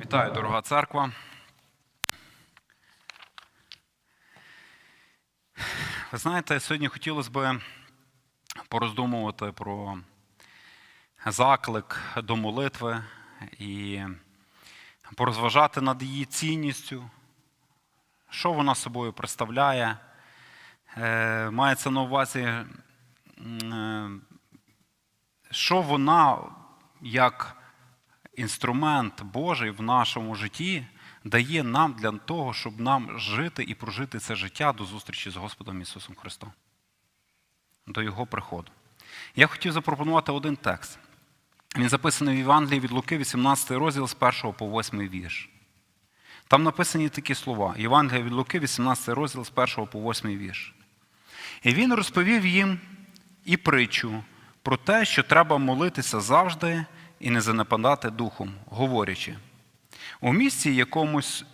Вітаю, дорога церква. Ви знаєте, сьогодні хотілося б пороздумувати про заклик до молитви і порозважати над її цінністю, що вона собою представляє. Е, Мається на увазі, що вона як інструмент Божий в нашому житті дає нам для того, щоб нам жити і прожити це життя до зустрічі з Господом Ісусом Христом, до Його приходу. Я хотів запропонувати один текст. Він записаний в Євангелії від Луки, 18 розділ з 1 по 8 вірш. Там написані такі слова. Євангелія від Луки, 18 розділ з 1 по 8 вірш. І він розповів їм і притчу про те, що треба молитися завжди і не занепадати духом, говорячи. У місті якомусь,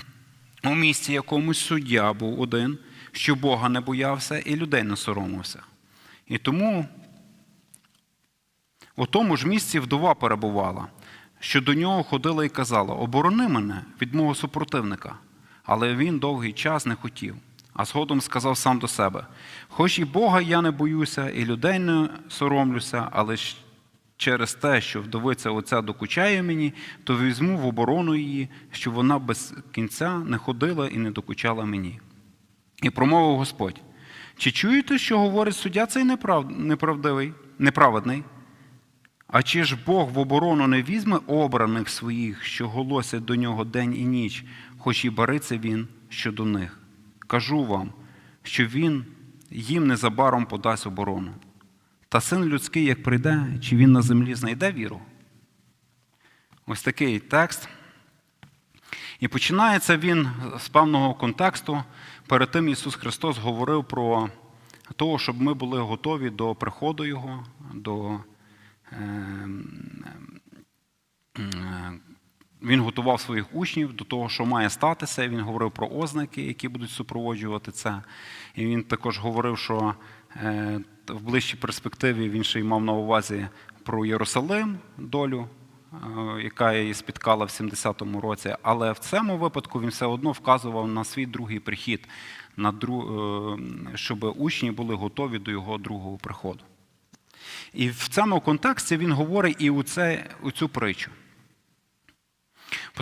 у місті якомусь суддя був один, що Бога не боявся і людей не соромився. І тому у тому ж місці вдова перебувала, що до нього ходила і казала: Оборони мене від мого супротивника. Але він довгий час не хотів, а згодом сказав сам до себе: Хоч і Бога я не боюся, і людей не соромлюся, але через те, що вдовиця оця докучає мені, то візьму в оборону її, щоб вона без кінця не ходила і не докучала мені. І промовив Господь: чи чуєте, що говорить суддя цей неправ... неправдивий, неправедний? А чи ж Бог в оборону не візьме обраних своїх, що голосять до нього день і ніч, хоч і бариться він щодо них? Кажу вам, що він їм незабаром подасть оборону. Та син людський, як прийде, чи він на землі знайде віру? Ось такий текст. І починається він з певного контексту. Перед тим Ісус Христос говорив про те, щоб ми були готові до приходу Його, до він готував своїх учнів до того, що має статися. Він говорив про ознаки, які будуть супроводжувати це. І він також говорив, що е, в ближчій перспективі він ще й мав на увазі про Єрусалим долю, е, яка її спіткала в 70-му році. Але в цьому випадку він все одно вказував на свій другий прихід, на друг... е, щоб учні були готові до його другого приходу. І в цьому контексті він говорить і у, це, у цю притчу.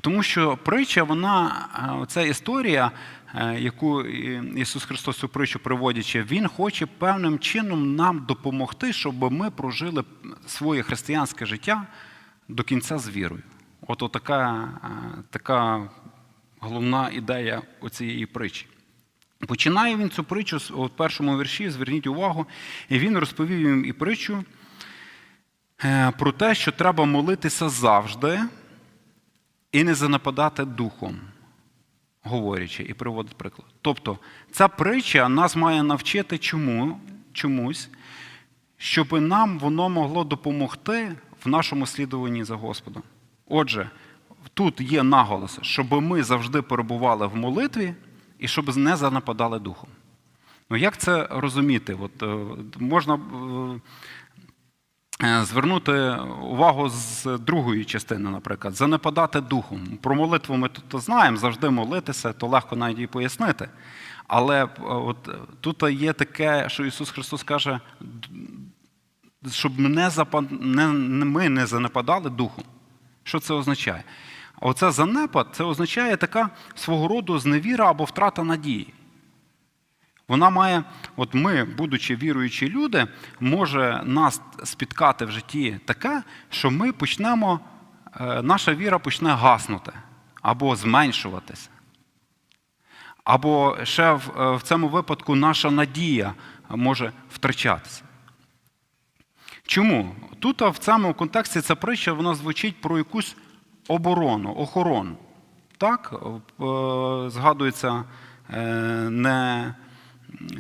Тому що притча, вона, ця історія, яку Ісус Христос цю притчу приводячи, Він хоче певним чином нам допомогти, щоб ми прожили своє християнське життя до кінця з вірою. От така, така головна ідея цієї притчі. Починає він цю притчу у першому вірші, зверніть увагу, і він розповів їм і притчу про те, що треба молитися завжди і не занападати духом, говорячи, і приводить приклад. Тобто, ця притча нас має навчити чому, чомусь, щоб нам воно могло допомогти в нашому слідуванні за Господом. Отже, тут є наголос, щоб ми завжди перебували в молитві і щоб не занападали духом. Ну, як це розуміти? От, Можна звернути увагу з другої частини, наприклад, занепадати духом. Про молитву ми тут знаємо, завжди молитися, то легко навіть її пояснити. Але от тут є таке, що Ісус Христос каже, щоб не запад... не... ми не занепадали духом. Що це означає? Оце занепад це означає така свого роду зневіра або втрата надії. Вона має, от ми, будучи віруючі люди, може нас спіткати в житті таке, що ми почнемо, наша віра почне гаснути або зменшуватися. Або ще в цьому випадку наша надія може втрачатися. Чому? Тут в цьому контексті ця притча вона звучить про якусь оборону, охорону. Так, згадується не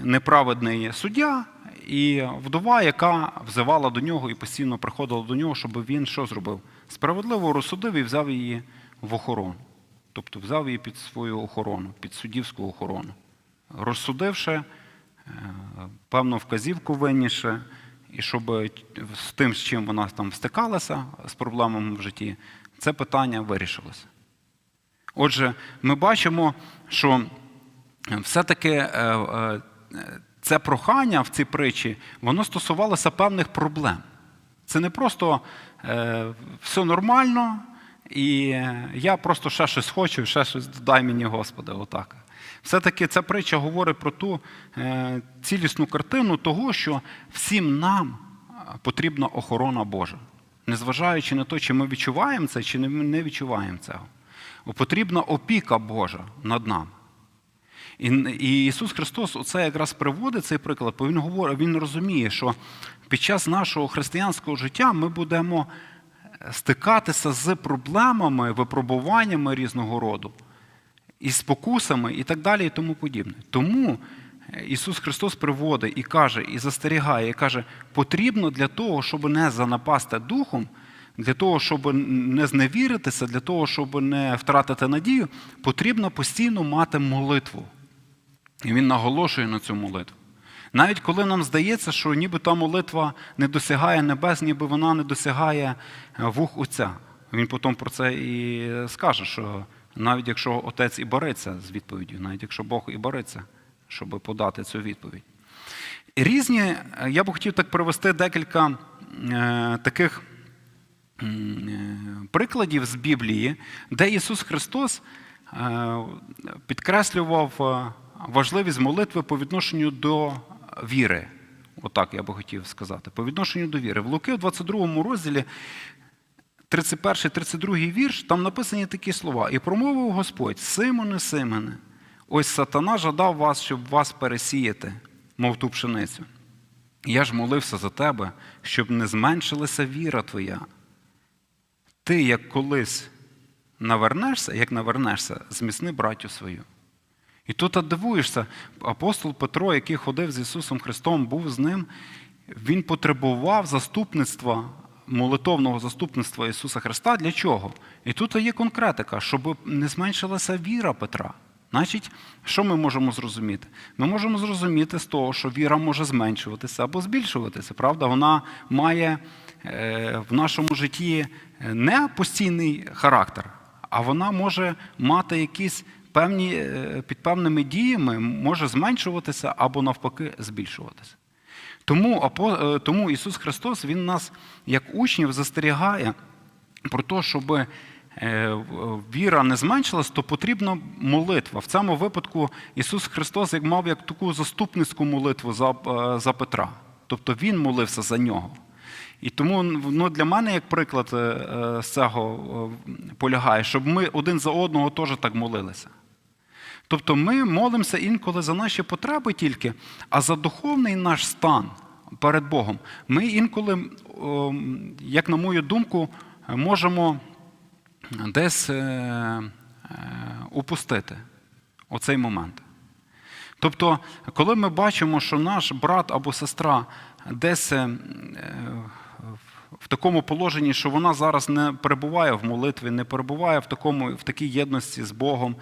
неправедний суддя і вдова, яка взивала до нього і постійно приходила до нього, щоб він що зробив? Справедливо розсудив і взяв її в охорону. Тобто взяв її під свою охорону, під суддівську охорону. Розсудивши, певну вказівку винніше, і щоб з тим, з чим вона там стикалася, з проблемами в житті, це питання вирішилося. Отже, ми бачимо, що все-таки е, е, це прохання в цій притчі, воно стосувалося певних проблем. Це не просто е, все нормально, і я просто ще щось хочу, ще щось дай мені, Господи, отак. Все-таки ця притча говорить про ту цілісну картину того, що всім нам потрібна охорона Божа. Незважаючи на те, чи ми відчуваємо це, чи не відчуваємо цього. Потрібна опіка Божа над нами. І, і Ісус Христос оце якраз приводить цей приклад, бо Він говорить, Він розуміє, що під час нашого християнського життя ми будемо стикатися з проблемами, випробуваннями різного роду, і спокусами, і так далі, і тому подібне. Тому Ісус Христос приводить і каже, і застерігає, і каже, потрібно для того, щоб не занапасти духом, для того, щоб не зневіритися, для того, щоб не втратити надію, потрібно постійно мати молитву. І він наголошує на цю молитву. Навіть коли нам здається, що ніби та молитва не досягає небес, ніби вона не досягає вух Отця. Він потім про це і скаже, що навіть якщо Отець і бореться з відповіддю, навіть якщо Бог і бореться, щоб подати цю відповідь. Різні, я б хотів так привести декілька е, таких е, прикладів з Біблії, де Ісус Христос е, підкреслював важливість молитви по відношенню до віри. Отак я би хотів сказати. По відношенню до віри. В Луки, в 22 розділі, 31-32 вірш, там написані такі слова. І промовив Господь: Симоне, Симоне, ось сатана жадав вас, щоб вас пересіяти, мов ту пшеницю. Я ж молився за тебе, щоб не зменшилася віра твоя. Ти, як колись навернешся, як навернешся, зміцни братю свою. І тут дивуєшся, апостол Петро, який ходив з Ісусом Христом, був з ним, він потребував заступництва, молитовного заступництва Ісуса Христа. Для чого? І тут є конкретика, щоб не зменшилася віра Петра. Значить, що ми можемо зрозуміти? Ми можемо зрозуміти з того, що віра може зменшуватися або збільшуватися. Правда, вона має е, в нашому житті не постійний характер, а вона може мати якісь певні, під певними діями може зменшуватися або навпаки збільшуватися. Тому тому Ісус Христос Він нас, як учнів, застерігає про те, щоб віра не зменшилась, то потрібна молитва. В цьому випадку Ісус Христос як мав як таку заступницьку молитву за, за Петра. Тобто Він молився за нього. І тому ну, для мене, як приклад з цього полягає, щоб ми один за одного теж так молилися. Тобто ми молимося інколи за наші потреби тільки, а за духовний наш стан перед Богом ми інколи, як на мою думку, можемо десь упустити оцей момент. Тобто, коли ми бачимо, що наш брат або сестра десь в такому положенні, що вона зараз не перебуває в молитві, не перебуває в такому, в такій єдності з Богом,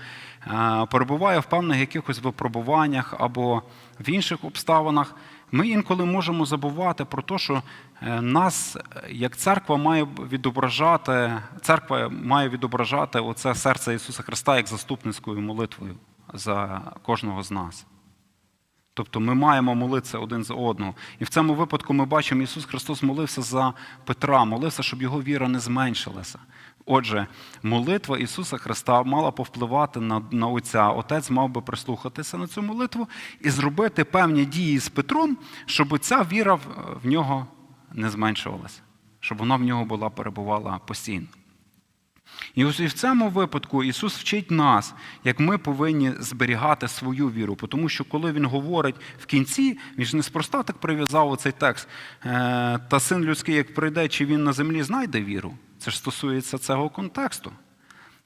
перебуває в певних якихось випробуваннях або в інших обставинах, ми інколи можемо забувати про те, що е, нас, як церква, має відображати, церква має відображати оце серце Ісуса Христа як заступницькою молитвою за кожного з нас. Тобто ми маємо молитися один за одного. І в цьому випадку ми бачимо, Ісус Христос молився за Петра, молився, щоб його віра не зменшилася. Отже, молитва Ісуса Христа мала повпливати на на Отця. Отець мав би прислухатися на цю молитву і зробити певні дії з Петром, щоб ця віра в нього не зменшувалася, щоб вона в нього була перебувала постійно. І в цьому випадку Ісус вчить нас, як ми повинні зберігати свою віру. Тому що коли Він говорить в кінці, він ж неспроста так прив'язав оцей текст. «Е, Та син людський, як прийде, чи він на землі знайде віру. Це ж стосується цього контексту.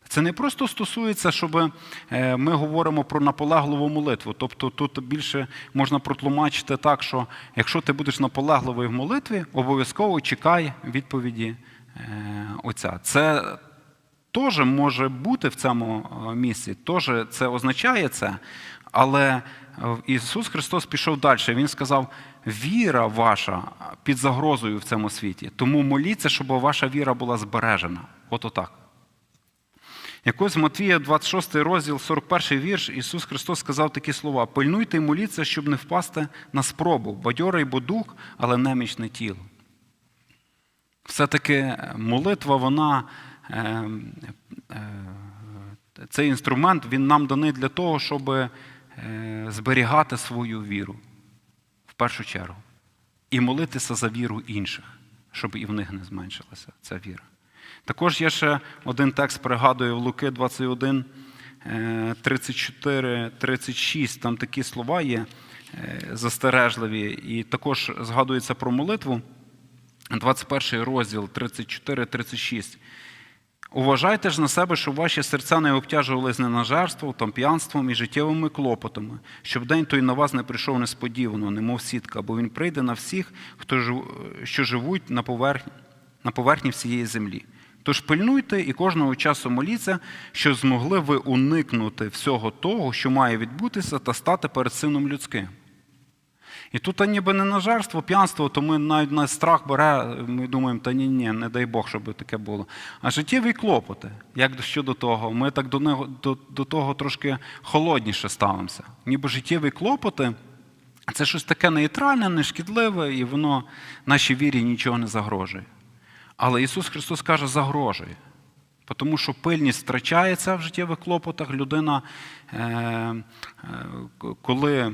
Це не просто стосується, щоб е, ми говоримо про наполегливу молитву. Тобто тут більше можна протлумачити так, що якщо ти будеш наполегливий в молитві, обов'язково чекай відповіді е, Отця. Це теж може бути в цьому місці, теж це означає це. Але Ісус Христос пішов далі. Він сказав: віра ваша під загрозою в цьому світі. Тому моліться, щоб ваша віра була збережена. От отак. Якось Матвія 26 розділ, 41 вірш, Ісус Христос сказав такі слова: пильнуйте і моліться, щоб не впасти на спробу, бадьорий бо дух, але немічне тіло. Все-таки молитва, вона, е, е, цей інструмент, він нам даний для того, щоб е, зберігати свою віру в першу чергу. І молитися за віру інших, щоб і в них не зменшилася ця віра. Також є ще один текст, пригадую в Луки 21, 34, 36. Там такі слова є е, застережливі, і також згадується про молитву. 21 розділ 34-36. Уважайте ж на себе, щоб ваші серця не обтяжувались ненажерством, там п'янством і життєвими клопотами, щоб день той на вас не прийшов несподівано, немов сітка, бо він прийде на всіх, хто жив- що живуть на поверхні, на поверхні всієї землі. Тож пильнуйте і кожного часу моліться, щоб змогли ви уникнути всього того, що має відбутися, та стати перед сином людським. І тут ніби не на нажерство, п'янство, то ми навіть на страх бере, ми думаємо, та ні, ні, не дай Бог, щоб таке було. А життєві клопоти, як щодо того, ми так до, него, до, до того трошки холодніше ставимося. Ніби життєві клопоти це щось таке нейтральне, нешкідливе, і воно нашій вірі нічого не загрожує. Але Ісус Христос каже, загрожує. Тому що пильність втрачається в життєвих клопотах. Людина, е, е, коли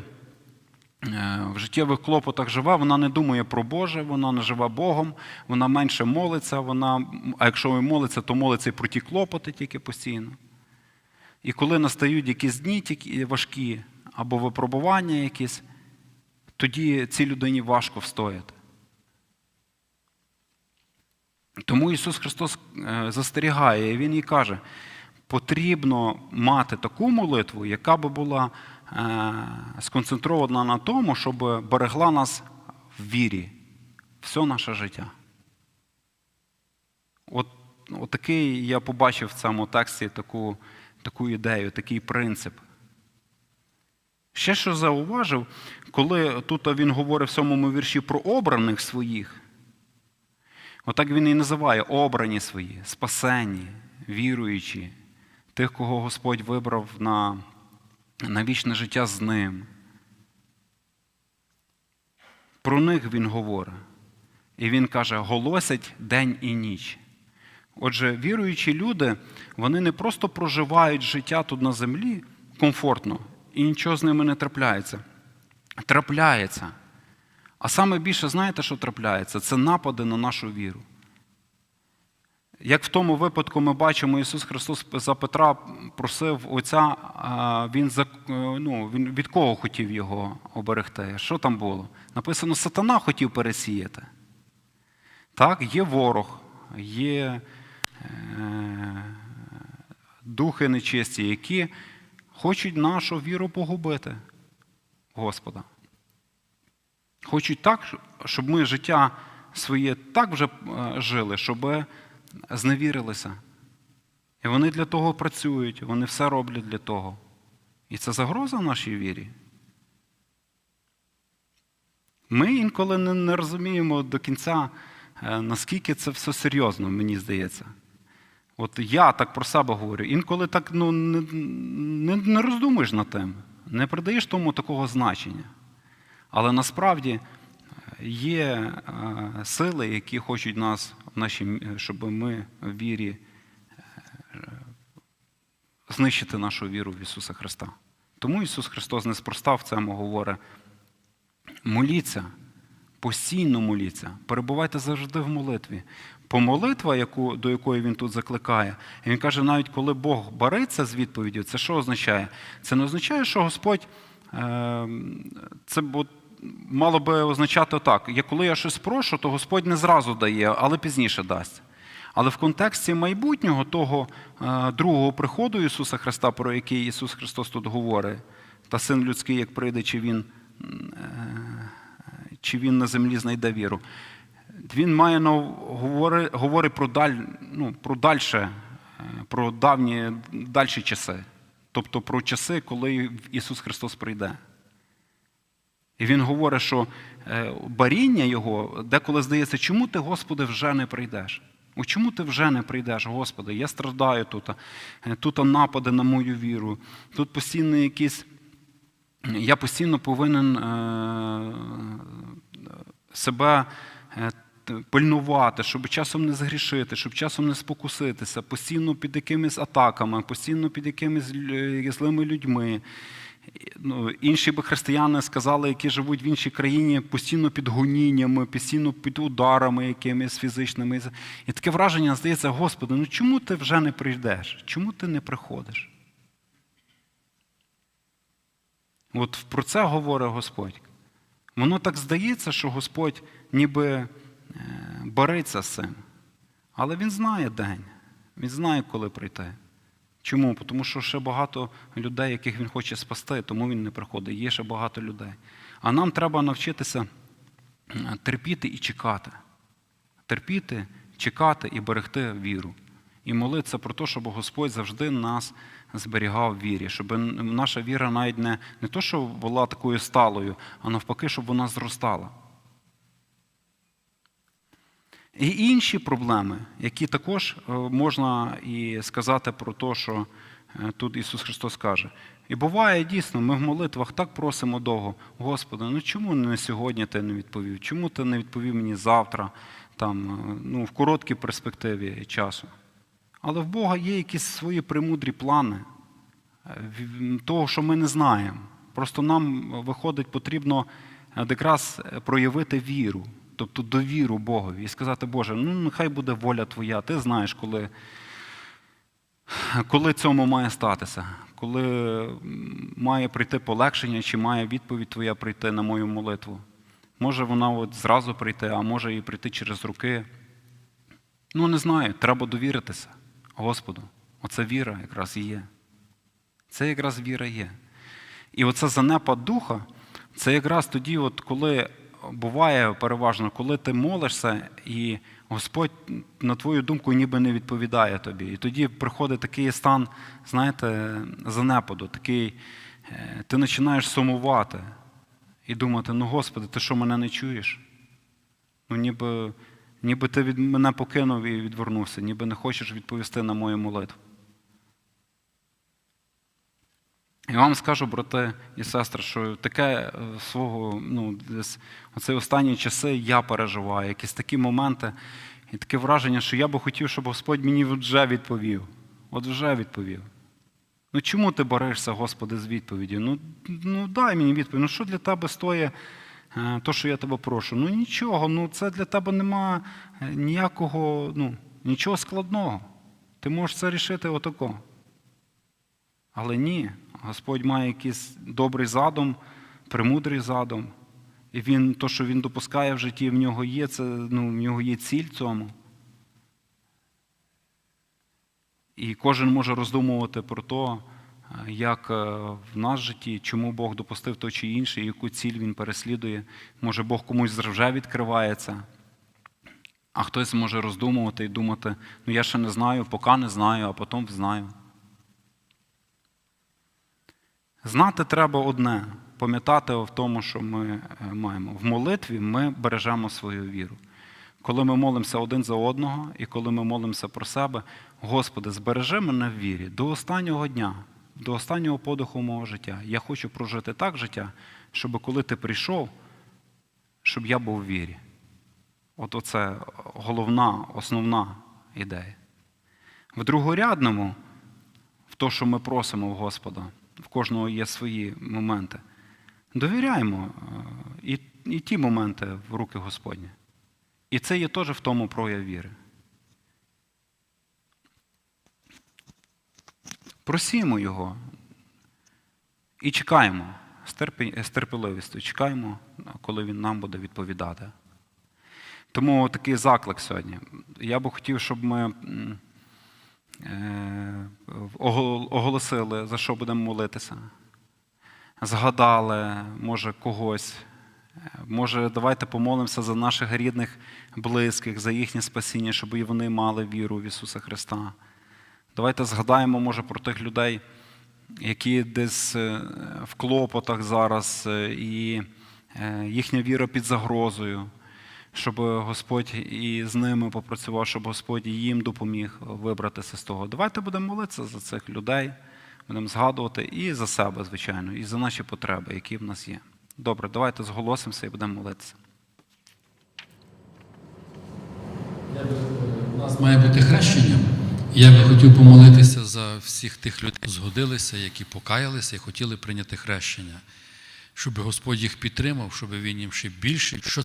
в життєвих клопотах живе, вона не думає про Боже, вона не живе Богом, вона менше молиться, вона, а якщо молиться, то молиться і про ті клопоти тільки постійно. І коли настають якісь дні важкі або випробування якісь, тоді цій людині важко встояти. Тому Ісус Христос е, застерігає, і Він їй каже, потрібно мати таку молитву, яка би була е, сконцентрована на тому, щоб берегла нас в вірі все наше життя. От, от такий я побачив в цьому тексті таку, таку ідею, такий принцип. Ще що зауважив, коли тут він говорить в сьомому вірші про обраних своїх, отак він і називає обрані свої, спасені, віруючі, тих, кого Господь вибрав на, на вічне життя з ним. Про них він говорить. І він каже, голосять день і ніч. Отже, віруючі люди, вони не просто проживають життя тут на землі комфортно, і нічого з ними не трапляється. Трапляється. А саме більше, знаєте, що трапляється? Це напади на нашу віру. Як в тому випадку ми бачимо, Ісус Христос за Петра просив Отця, він, за, ну, він від кого хотів його оберегти? Що там було? Написано, сатана хотів пересіяти. Так, є ворог, є е, духи нечисті, які хочуть нашу віру погубити, Господа. Хочуть так, щоб ми життя своє так вже е, жили, щоб зневірилися. І вони для того працюють, вони все роблять для того. І це загроза нашій вірі. Ми інколи не, розуміємо до кінця, е, наскільки це все серйозно, мені здається. От я так про себе говорю, інколи так ну, не, не, не роздумуєш над тим, не придаєш тому такого значення. Але насправді є сили, які хочуть нас, щоб ми в вірі е, знищити нашу віру в Ісуса Христа. Тому Ісус Христос неспроста в цьому говорить: моліться, постійно моліться, перебувайте завжди в молитві. Помолитва, яку, до якої він тут закликає, він каже, навіть коли Бог бореться з відповіддю, це що означає? Це не означає, що Господь е, це мало би означати так: коли я щось прошу, то Господь не зразу дає, але пізніше дасть. Але в контексті майбутнього того е, другого приходу Ісуса Христа, про який Ісус Христос тут говорить, та син людський, як прийде, чи він, е, чи він на землі знайде віру. Він має на говорить, говорить про даль, ну, про дальше, е, про давні дальші часи, тобто про часи, коли Ісус Христос прийде. І він говорить, що е, баріння його деколи здається, чому ти, Господи, вже не прийдеш? О, чому ти вже не прийдеш, Господи? Я страждаю тут. е, Тут напади на мою віру, тут постійно якісь. Я постійно повинен е, себе пильнувати, щоб часом не згрішити, щоб часом не спокуситися, постійно під якимись атаками, постійно під якимись злими людьми. Ну, інші би християни сказали, які живуть в іншій країні, постійно під гоніннями, постійно під ударами якимись фізичними. І таке враження здається, Господи, ну чому ти вже не прийдеш? Чому ти не приходиш? От про це говорить Господь. Воно так здається, що Господь ніби е, бореться з цим. Але Він знає день, він знає, коли прийти. Чому? Тому що ще багато людей, яких він хоче спасти, тому він не приходить. Є ще багато людей. А нам треба навчитися е, терпіти і чекати. Терпіти, чекати і берегти віру. І молитися про те, щоб Господь завжди нас зберігав в вірі, щоб наша віра навіть не, не то, що була такою сталою, а навпаки, щоб вона зростала. І інші проблеми, які також е, можна і сказати про те, що е, тут Ісус Христос каже. І буває дійсно, ми в молитвах так просимо довго, Господи, ну чому не сьогодні ти не відповів? Чому ти не відповів мені завтра, там, е, ну, в короткій перспективі часу? Але в Бога є якісь свої премудрі плани того, що ми не знаємо. Просто нам виходить, потрібно якраз проявити віру, тобто довіру Богові і сказати, Боже, ну нехай буде воля Твоя, ти знаєш, коли, коли цьому має статися, коли має прийти полегшення, чи має відповідь Твоя прийти на мою молитву. Може вона от зразу прийти, а може і прийти через руки. Ну, не знаю, треба довіритися Господу. Оце віра якраз і є. Це якраз віра є. І оце занепад духа, це якраз тоді, от коли буває переважно, коли ти молишся, і Господь, на твою думку, ніби не відповідає тобі. І тоді приходить такий стан, знаєте, занепаду, такий, е, ти починаєш сумувати і думати: ну, Господи, ти що мене не чуєш? Ну, ніби, ніби ти від мене покинув і відвернувся, ніби не хочеш відповісти на мою молитву. Я вам скажу, брати і сестри, що таке е, свого, ну, десь оці останні часи я переживаю, якісь такі моменти, і таке враження, що я би хотів, щоб Господь мені вже відповів. От вже відповів. Ну чому ти борешся, Господи, з відповіді? Ну, ну дай мені відповідь. Ну що для тебе стоїть е, то, що я тебе прошу? Ну нічого, ну це для тебе нема е, ніякого, ну, нічого складного. Ти можеш це рішити отако. Але ні, Господь має якийсь добрий задум, премудрий задум. І він, то, що він допускає в житті, в нього є, це, ну, в нього є ціль цьому. І кожен може роздумувати про те, як е, в нас житті, чому Бог допустив то чи інше, яку ціль він переслідує. Може, Бог комусь вже відкривається, а хтось може роздумувати і думати, ну я ще не знаю, поки не знаю, а потім знаю. Знати треба одне, пам'ятати в тому, що ми е, маємо. В молитві ми бережемо свою віру. Коли ми молимося один за одного, і коли ми молимося про себе, Господи, збережи мене в вірі до останнього дня, до останнього подиху мого життя. Я хочу прожити так життя, щоб коли ти прийшов, щоб я був в вірі. От оце головна, основна ідея. В другорядному, в те, що ми просимо в Господа, в кожного є свої моменти. Довіряємо е, і, і ті моменти в руки Господні. І це є теж в тому прояв віри. Просімо Його і чекаємо з терпеливістю, чекаємо, коли Він нам буде відповідати. Тому такий заклик сьогодні. Я би хотів, щоб ми оголосили, за що будемо молитися. Згадали, може, когось. Е, Може, давайте помолимося за наших рідних, близьких, за їхнє спасіння, щоб і вони мали віру в Ісуса Христа. Давайте згадаємо, може, про тих людей, які десь е, в клопотах зараз, е, і е, їхня віра під загрозою, щоб Господь і з ними попрацював, щоб Господь їм допоміг вибратися з того. Давайте будемо молитися за цих людей, будемо згадувати і за себе, звичайно, і за наші потреби, які в нас є. Добре, давайте зголосимося і будемо молитися. У нас має бути хрещення. Я би хотів помолитися за всіх тих людей, які згодилися, які покаялися і хотіли прийняти хрещення, щоб Господь їх підтримав, щоб він їм ще більше.